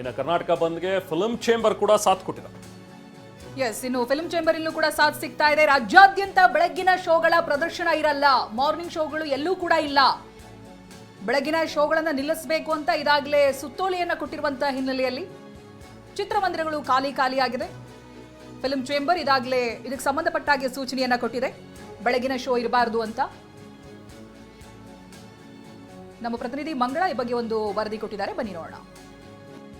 ಇನ್ನು ಕರ್ನಾಟಕ ಬಂದ್ಗೆ film chamber ಕೂಡ ಸಾಥ್ ಕೊಟ್ಟಿದೆ. ಎಸ್ ಇನ್ನು ಫಿಲ್ಮ್ ಚೇಂಬರ್ ಇಲ್ಲೂ ಕೂಡ ಸಾಥ್ ಸಿಗ್ತಾ ಇದೆ. ರಾಜ್ಯಾದ್ಯಂತ ಬೆಳಗ್ಗಿನ ಶೋಗಳ ಪ್ರದರ್ಶನ ಇರಲ್ಲ. ಮಾರ್ನಿಂಗ್ ಶೋಗಳು ಎಲ್ಲೂ ಕೂಡ ಇಲ್ಲ. ಬೆಳಗಿನ ಶೋಗಳನ್ನು ನಿಲ್ಲಿಸಬೇಕು ಅಂತ ಇದಾಗಲೇ ಸುತ್ತೋಲೆಯನ್ನು ಕೊಟ್ಟಿರುವಂತಹ ಹಿನ್ನೆಲೆಯಲ್ಲಿ ಚಿತ್ರಮಂದಿರಗಳು ಖಾಲಿ ಖಾಲಿಯಾಗಿದೆ ಫಿಲ್ಮ್ ಚೇಂಬರ್ ಇದಾಗಲೇ ಇದಕ್ಕೆ ಸಂಬಂಧಪಟ್ಟ ಹಾಗೆ ಸೂಚನೆಯನ್ನ ಕೊಟ್ಟಿದೆ. ಬೆಳಗಿನ ಶೋ ಇರಬಾರದು ಅಂತ. ನಮ್ಮ ಪ್ರತಿನಿಧಿ ಮಂಗಳ ಈ ಬಗ್ಗೆ ಒಂದು ವರದಿ ಕೊಟ್ಟಿದ್ದಾರೆ. ಬನ್ನಿ ನೋಡೋಣ.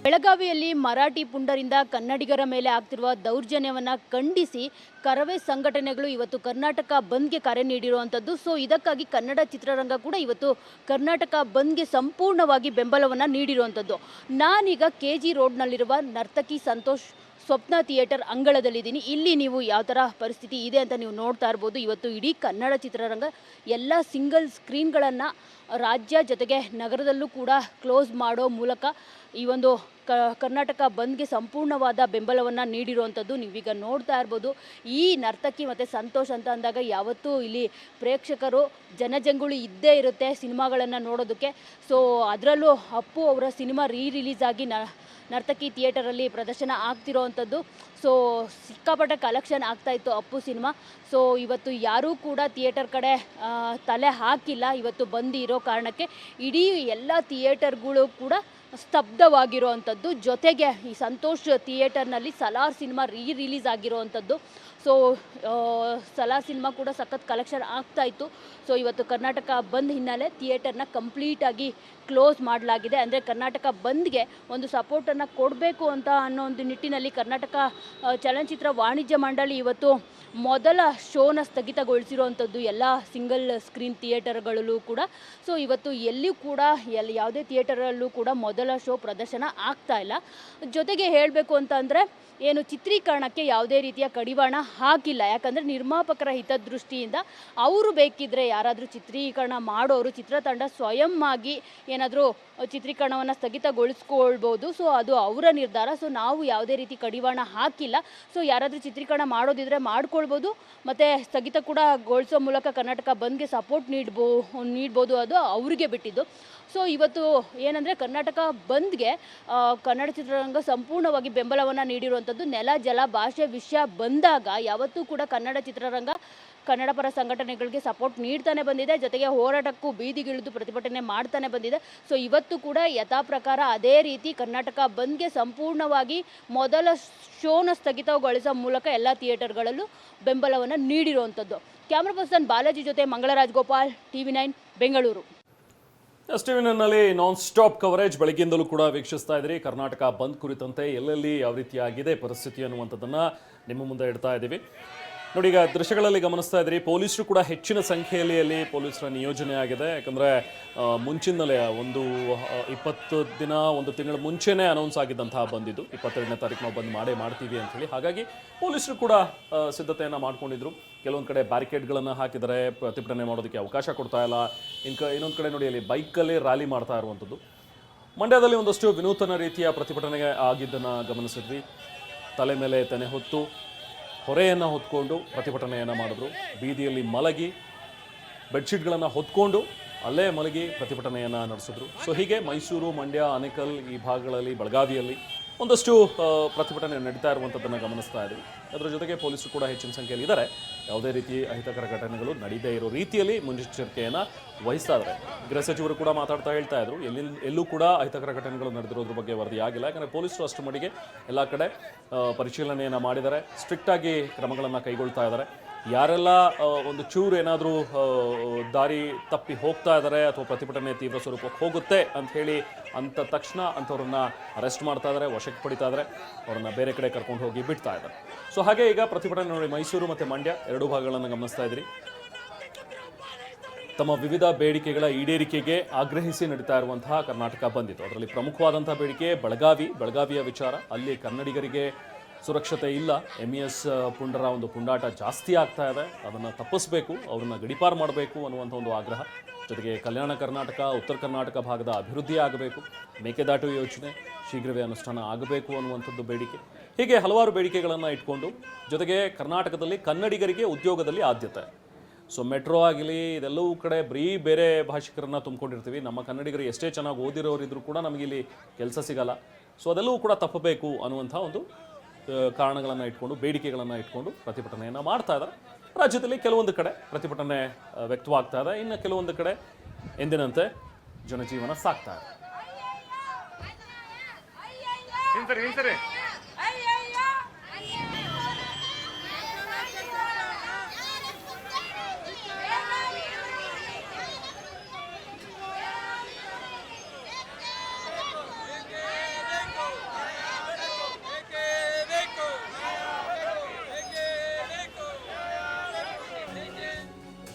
ಬೆಳಗಾವಿಯಲ್ಲಿ ಮರಾಠಿ ಪುಂಡರಿಂದ ಕನ್ನಡಿಗರ ಮೇಲೆ ಆಗ್ತಿರುವ ದೌರ್ಜನ್ಯವನ್ನು ಖಂಡಿಸಿ ಕರವೇ ಸಂಘಟನೆಗಳು ಇವತ್ತು ಕರ್ನಾಟಕ ಬಂದ್ಗೆ ಕರೆ ನೀಡಿರುವಂಥದ್ದು ಸೊ ಇದಕ್ಕಾಗಿ ಕನ್ನಡ ಚಿತ್ರರಂಗ ಕೂಡ ಇವತ್ತು ಕರ್ನಾಟಕ ಬಂದ್ಗೆ ಸಂಪೂರ್ಣವಾಗಿ ಬೆಂಬಲವನ್ನು ನೀಡಿರುವಂಥದ್ದು ನಾನೀಗ ಕೆ ಜಿ ರೋಡ್ನಲ್ಲಿರುವ ನರ್ತಕಿ ಸಂತೋಷ್ ಸ್ವಪ್ನ ಥಿಯೇಟರ್ ಅಂಗಳದಲ್ಲಿದ್ದೀನಿ. ಇಲ್ಲಿ ನೀವು ಯಾವ ಥರ ಪರಿಸ್ಥಿತಿ ಇದೆ ಅಂತ ನೀವು ನೋಡ್ತಾ ಇರ್ಬೋದು. ಇವತ್ತು ಇಡೀ ಕನ್ನಡ ಚಿತ್ರರಂಗ ಎಲ್ಲ ಸಿಂಗಲ್ ಸ್ಕ್ರೀನ್ಗಳನ್ನು ರಾಜ್ಯ ಜೊತೆಗೆ ನಗರದಲ್ಲೂ ಕೂಡ ಕ್ಲೋಸ್ ಮಾಡೋ ಮೂಲಕ ಈ ಒಂದು ಕ ಕರ್ನಾಟಕ ಬಂದ್ಗೆ ಸಂಪೂರ್ಣವಾದ ಬೆಂಬಲವನ್ನು ನೀಡಿರುವಂಥದ್ದು ನೀವೀಗ ನೋಡ್ತಾ ಇರ್ಬೋದು. ಈ ನರ್ತಕಿ ಮತ್ತು ಸಂತೋಷ್ ಅಂತ ಅಂದಾಗ ಯಾವತ್ತೂ ಇಲ್ಲಿ ಪ್ರೇಕ್ಷಕರು ಜನಜಂಗುಳಿ ಇದ್ದೇ ಇರುತ್ತೆ ಸಿನಿಮಾಗಳನ್ನು ನೋಡೋದಕ್ಕೆ. ಸೊ, ಅದರಲ್ಲೂ ಅಪ್ಪು ಅವರ ಸಿನಿಮಾ ರೀ ರಿಲೀಸ್ ಆಗಿ ನ ನರ್ತಕಿ ಥಿಯೇಟರಲ್ಲಿ ಪ್ರದರ್ಶನ ಆಗ್ತಿರೋವಂಥದ್ದು ಸೊ, ಸಿಕ್ಕಾಪಟ್ಟೆ ಕಲೆಕ್ಷನ್ ಆಗ್ತಾ ಇತ್ತು ಅಪ್ಪು ಸಿನಿಮಾ. ಸೊ, ಇವತ್ತು ಯಾರೂ ಕೂಡ ಥಿಯೇಟರ್ ಕಡೆ ತಲೆ ಹಾಕಿಲ್ಲ. ಇವತ್ತು ಬಂದಿರೋ ಕಾರಣಕ್ಕೆ ಇಡೀ ಎಲ್ಲ ಥಿಯೇಟರ್ಗಳು ಕೂಡ ಸ್ತಬ್ಧವಾಗಿರುವಂಥದ್ದು. ಜೊತೆಗೆ ಈ ಸಂತೋಷ್ ಥಿಯೇಟರ್ನಲ್ಲಿ ಸಲಾರ್ ಸಿನಿಮಾ ರೀ ರಿಲೀಸ್ ಆಗಿರುವಂಥದ್ದು. ಸೊ ಸಲಾ ಸಿನಿಮಾ ಕೂಡ ಸಖತ್ ಕಲೆಕ್ಷನ್ ಆಗ್ತಾ ಇತ್ತು. ಸೊ ಇವತ್ತು ಕರ್ನಾಟಕ ಬಂದ್ ಹಿನ್ನೆಲೆ ಥಿಯೇಟರ್ನ ಕಂಪ್ಲೀಟಾಗಿ ಕ್ಲೋಸ್ ಮಾಡಲಾಗಿದೆ. ಅಂದರೆ ಕರ್ನಾಟಕ ಬಂದ್ಗೆ ಒಂದು ಸಪೋರ್ಟನ್ನು ಕೊಡಬೇಕು ಅಂತ ಅನ್ನೋ ಒಂದು ನಿಟ್ಟಿನಲ್ಲಿ ಕರ್ನಾಟಕ ಚಲನಚಿತ್ರ ವಾಣಿಜ್ಯ ಮಂಡಳಿ ಇವತ್ತು ಮೊದಲ ಶೋನ ಸ್ಥಗಿತಗೊಳಿಸಿರುವಂಥದ್ದು ಎಲ್ಲ ಸಿಂಗಲ್ ಸ್ಕ್ರೀನ್ ಥಿಯೇಟರ್ಗಳಲ್ಲೂ ಕೂಡ. ಸೊ ಇವತ್ತು ಎಲ್ಲಿಯೂ ಕೂಡ, ಎಲ್ಲಿ ಯಾವುದೇ ಥಿಯೇಟರಲ್ಲೂ ಕೂಡ ಮೊದಲ ಶೋ ಪ್ರದರ್ಶನ ಆಗ್ತಾ ಇಲ್ಲ. ಜೊತೆಗೆ ಹೇಳಬೇಕು ಅಂತ ಏನು ಚಿತ್ರೀಕರಣಕ್ಕೆ ಯಾವುದೇ ರೀತಿಯ ಕಡಿವಾಣ ಹಾಕಿಲ್ಲ ಯಾಕಂದರೆ ನಿರ್ಮಾಪಕರ ಹಿತದೃಷ್ಟಿಯಿಂದ ಅವರು ಬೇಕಿದ್ರೆ ಯಾರಾದರೂ ಚಿತ್ರೀಕರಣ ಮಾಡೋರು, ಚಿತ್ರತಂಡ ಸ್ವಯಂ ಆಗಿ ಏನಾದರೂ ಚಿತ್ರೀಕರಣವನ್ನು ಸ್ಥಗಿತಗೊಳಿಸ್ಕೊಳ್ಬೋದು. ಸೊ, ಅದು ಅವರ ನಿರ್ಧಾರ. ಸೊ, ನಾವು ಯಾವುದೇ ರೀತಿ ಕಡಿವಾಣ ಹಾಕಿಲ್ಲ. ಸೊ, ಯಾರಾದರೂ ಚಿತ್ರೀಕರಣ ಮಾಡೋದಿದ್ರೆ ಮಾಡ್ಕೊಳ್ಬೋದು. ಮತ್ತು ಸ್ಥಗಿತ ಕೂಡ ಗೊಳಿಸೋ ಮೂಲಕ ಕರ್ನಾಟಕ ಬಂದ್ಗೆ ಸಪೋರ್ಟ್ ನೀಡ್ಬೋ, ನೀಡ್ಬೋದು ಅದು ಅವರಿಗೆ ಬಿಟ್ಟಿದ್ದು. ಸೊ, ಇವತ್ತು ಏನಂದರೆ ಕರ್ನಾಟಕ ಬಂದ್ಗೆ ಕನ್ನಡ ಚಿತ್ರರಂಗ ಸಂಪೂರ್ಣವಾಗಿ ಬೆಂಬಲವನ್ನು ನೀಡಿರುವಂಥದ್ದು ನೆಲ, ಜಲ, ಭಾಷೆ, ವಿಷಯ ಬಂದಾಗ ಯಾವತ್ತೂ ಕೂಡ ಕನ್ನಡ ಚಿತ್ರರಂಗ, ಕನ್ನಡ ಪರ ಸಂಘಟನೆಗಳಿಗೆ ಸಪೋರ್ಟ್ ನೀಡ್ತಾನೆ ಬಂದಿದೆ. ಜೊತೆಗೆ ಹೋರಾಟಕ್ಕೂ ಬೀದಿಗಿಳಿದು ಪ್ರತಿಭಟನೆ ಮಾಡ್ತಾನೆ ಬಂದಿದೆ. ಸೊ ಇವತ್ತು ಕೂಡ ಯಥಾ ಪ್ರಕಾರ ಅದೇ ರೀತಿ ಕರ್ನಾಟಕ ಬಂದ್ಗೆ ಸಂಪೂರ್ಣವಾಗಿ ಮೊದಲ ಶೋನ ಸ್ಥಗಿತಗೊಳಿಸೋ ಮೂಲಕ ಎಲ್ಲ ಥಿಯೇಟರ್ಗಳಲ್ಲೂ ಬೆಂಬಲವನ್ನು ನೀಡಿರುವಂಥದ್ದು. ಕ್ಯಾಮ್ರಾ ಪರ್ಸನ್ ಬಾಲಾಜಿ ಜೊತೆ Mangalraj Gopal T V nine, Bengaluru. Yes non stop coverage ಬೆಳಗ್ಗೆಯಿಂದಲೂ ಕೂಡ ವೀಕ್ಷಿಸ್ತಾ ಇದ್ದೀರಿ. ಕರ್ನಾಟಕ ಬಂದ್ ಕುರಿತಂತೆ ಎಲ್ಲೆಲ್ಲಿ ಯಾವ ರೀತಿಯಾಗಿದೆ ಪರಿಸ್ಥಿತಿ ಅನ್ನುವಂಥದ್ದನ್ನು ನಿಮ್ಮ ಮುಂದೆ ಇಡ್ತಾ ಇದ್ದೀವಿ. ನೋಡಿ, ಈಗ ದೃಶ್ಯಗಳಲ್ಲಿ ಗಮನಿಸ್ತಾ ಇದ್ರಿ, ಪೊಲೀಸರು ಕೂಡ ಹೆಚ್ಚಿನ ಸಂಖ್ಯೆಯಲ್ಲಿ ಅಲ್ಲಿ ಪೊಲೀಸರ ನಿಯೋಜನೆ ಆಗಿದೆ. ಯಾಕಂದರೆ ಮುಂಚಿನಲ್ಲೇ ಒಂದು ಇಪ್ಪತ್ತು ದಿನ, ಒಂದು ತಿಂಗಳ ಮುಂಚೆನೇ ಅನೌನ್ಸ್ ಆಗಿದ್ದಂತಹ ಬಂದಿದ್ದು. ಇಪ್ಪತ್ತೆರಡನೇ ತಾರೀಕು ನಾವು ಬಂದು ಮಾಡೇ ಮಾಡ್ತೀವಿ ಅಂತೇಳಿ ಹಾಗಾಗಿ ಪೊಲೀಸರು ಕೂಡ ಸಿದ್ಧತೆಯನ್ನು ಮಾಡ್ಕೊಂಡಿದ್ರು. ಕೆಲವೊಂದು ಕಡೆ ಬ್ಯಾರಿಕೇಡ್ಗಳನ್ನು ಹಾಕಿದರೆ ಪ್ರತಿಭಟನೆ ಮಾಡೋದಕ್ಕೆ ಅವಕಾಶ ಕೊಡ್ತಾ ಇಲ್ಲ. ಇನ್ಕ ಇನ್ನೊಂದು ಕಡೆ ನೋಡಿ, ಅಲ್ಲಿ ಬೈಕಲ್ಲಿ ರ್ಯಾಲಿ ಮಾಡ್ತಾ ಇರುವಂಥದ್ದು. ಮಂಡ್ಯದಲ್ಲಿ ಒಂದಷ್ಟು ವಿನೂತನ ರೀತಿಯ ಪ್ರತಿಭಟನೆ ಆಗಿದ್ದನ್ನು ಗಮನಿಸಿದ್ವಿ. ತಲೆ ಮೇಲೆ ತೆನೆ ಹೊತ್ತು ಹೊರೆಯನ್ನು ಹೊತ್ಕೊಂಡು ಪ್ರತಿಭಟನೆಯನ್ನು ಮಾಡಿದ್ರು. ಬೀದಿಯಲ್ಲಿ ಮಲಗಿ ಬೆಡ್ಶೀಟ್ಗಳನ್ನು ಹೊತ್ಕೊಂಡು ಅಲ್ಲೇ ಮಲಗಿ ಪ್ರತಿಭಟನೆಯನ್ನು ನಡೆಸಿದ್ರು. ಸೊ ಹೀಗೆ ಮೈಸೂರು, ಮಂಡ್ಯ, ಆನೇಕಲ್ ಈ ಭಾಗಗಳಲ್ಲಿ, ಬೆಳಗಾವಿಯಲ್ಲಿ ಒಂದಷ್ಟು ಪ್ರತಿಭಟನೆ ನಡೀತಾ ಇರುವಂಥದ್ದನ್ನು ಗಮನಿಸ್ತಾ ಇದ್ದೀವಿ ಅದರ ಜೊತೆಗೆ ಪೊಲೀಸರು ಕೂಡ ಹೆಚ್ಚಿನ ಸಂಖ್ಯೆಯಲ್ಲಿ ಇದ್ದಾರೆ ಯಾವುದೇ ರೀತಿ ಅಹಿತಕರ ಘಟನೆಗಳು ನಡೀದೇ ಇರೋ ರೀತಿಯಲ್ಲಿ ಮುನ್ನೆಚ್ಚರಿಕೆಯನ್ನು ವಹಿಸ್ತಾ ಇದ್ದಾರೆ ಗೃಹ ಸಚಿವರು ಕೂಡ ಮಾತಾಡ್ತಾ ಹೇಳ್ತಾ ಇದ್ರು. ಎಲ್ಲಿ ಎಲ್ಲೂ ಕೂಡ ಅಹಿತಕರ ಘಟನೆಗಳು ನಡೆದಿರೋದ್ರ ಬಗ್ಗೆ ವರದಿ ಆಗಿಲ್ಲ. ಯಾಕಂದರೆ ಪೊಲೀಸರು ಅಷ್ಟು ಮಟ್ಟಿಗೆ ಎಲ್ಲ ಕಡೆ ಪರಿಶೀಲನೆಯನ್ನು ಮಾಡಿದ್ದಾರೆ ಸ್ಟ್ರಿಕ್ಟಾಗಿ ಕ್ರಮಗಳನ್ನು ಕೈಗೊಳ್ತಾ ಇದ್ದಾರೆ ಯಾರೆಲ್ಲ ಒಂದು ಚೂರು ಏನಾದರೂ ದಾರಿ ತಪ್ಪಿ ಹೋಗ್ತಾ ಇದ್ದಾರೆ ಅಥವಾ ಪ್ರತಿಭಟನೆ ತೀವ್ರ ಸ್ವರೂಪಕ್ಕೆ ಹೋಗುತ್ತೆ ಅಂತ ಹೇಳಿ ಅಂತ ತಕ್ಷಣ ಅಂಥವ್ರನ್ನ ಅರೆಸ್ಟ್ ಮಾಡ್ತಾ ಇದ್ದಾರೆ ವಶಕ್ಕೆ ಪಡಿತಾ ಇದ್ದಾರೆ ಅವ್ರನ್ನ ಬೇರೆ ಕಡೆ ಕರ್ಕೊಂಡು ಹೋಗಿ ಬಿಡ್ತಾ ಇದ್ದಾರೆ ಸೊ ಹಾಗೆ ಈಗ ಪ್ರತಿಭಟನೆ ನೋಡಿ ಮೈಸೂರು ಮತ್ತು ಮಂಡ್ಯ ಎರಡು ಭಾಗಗಳನ್ನು ಗಮನಿಸ್ತಾ ಇದ್ರಿ. ತಮ್ಮ ವಿವಿಧ ಬೇಡಿಕೆಗಳ ಈಡೇರಿಕೆಗೆ ಆಗ್ರಹಿಸಿ ನಡೀತಾ ಇರುವಂತಹ ಕರ್ನಾಟಕ ಬಂದಿತ್ತು. ಅದರಲ್ಲಿ ಪ್ರಮುಖವಾದಂಥ ಬೇಡಿಕೆ ಬೆಳಗಾವಿ, ಬೆಳಗಾವಿಯ ವಿಚಾರ. ಅಲ್ಲಿ ಕನ್ನಡಿಗರಿಗೆ ಸುರಕ್ಷತೆ ಇಲ್ಲ. ಎಂ ಇ ಎಸ್ ಪುಂಡರ ಒಂದು ಪುಂಡಾಟ ಜಾಸ್ತಿ ಆಗ್ತಾ ಇದೆ. ಅದನ್ನು ತಪ್ಪಿಸಬೇಕು, ಅವ್ರನ್ನ ಗಡಿಪಾರು ಮಾಡಬೇಕು ಅನ್ನುವಂಥ ಒಂದು ಆಗ್ರಹ. ಜೊತೆಗೆ ಕಲ್ಯಾಣ ಕರ್ನಾಟಕ, ಉತ್ತರ ಕರ್ನಾಟಕ ಭಾಗದ ಅಭಿವೃದ್ಧಿ ಆಗಬೇಕು. ಮೇಕೆದಾಟು ಯೋಜನೆ ಶೀಘ್ರವೇ ಅನುಷ್ಠಾನ ಆಗಬೇಕು ಅನ್ನುವಂಥದ್ದು ಬೇಡಿಕೆ. ಹೀಗೆ ಹಲವಾರು ಬೇಡಿಕೆಗಳನ್ನು ಇಟ್ಕೊಂಡು ಜೊತೆಗೆ ಕರ್ನಾಟಕದಲ್ಲಿ ಕನ್ನಡಿಗರಿಗೆ ಉದ್ಯೋಗದಲ್ಲಿ ಆದ್ಯತೆ. ಸೊ ಮೆಟ್ರೋ ಆಗಲಿ, ಇದೆಲ್ಲವೂ ಕಡೆ ಬರೀ ಬೇರೆ ಭಾಷಿಕರನ್ನ ತುಂಬಿಕೊಂಡಿರ್ತೀವಿ. ನಮ್ಮ ಕನ್ನಡಿಗರು ಎಷ್ಟೇ ಚೆನ್ನಾಗಿ ಓದಿರೋರಿದ್ರು ಕೂಡ ನಮಗೆ ಇಲ್ಲಿ ಕೆಲಸ ಸಿಗಲ್ಲ. ಸೊ ಅದೆಲ್ಲವೂ ಕೂಡ ತಪ್ಪಬೇಕು ಅನ್ನುವಂಥ ಒಂದು ಕಾರಣಗಳನ್ನು ಇಟ್ಕೊಂಡು, ಬೇಡಿಕೆಗಳನ್ನು ಇಟ್ಕೊಂಡು ಪ್ರತಿಭಟನೆಯನ್ನು ಮಾಡ್ತಾ ಇದ್ದಾರೆ. ರಾಜ್ಯದಲ್ಲಿ ಕೆಲವೊಂದು ಕಡೆ ಪ್ರತಿಭಟನೆ ವ್ಯಕ್ತವಾಗ್ತಾ ಇದೆ. ಇನ್ನು ಕೆಲವೊಂದು ಕಡೆ ಎಂದಿನಂತೆ ಜನಜೀವನ ಸಾಕ್ತಾ ಇದೆ.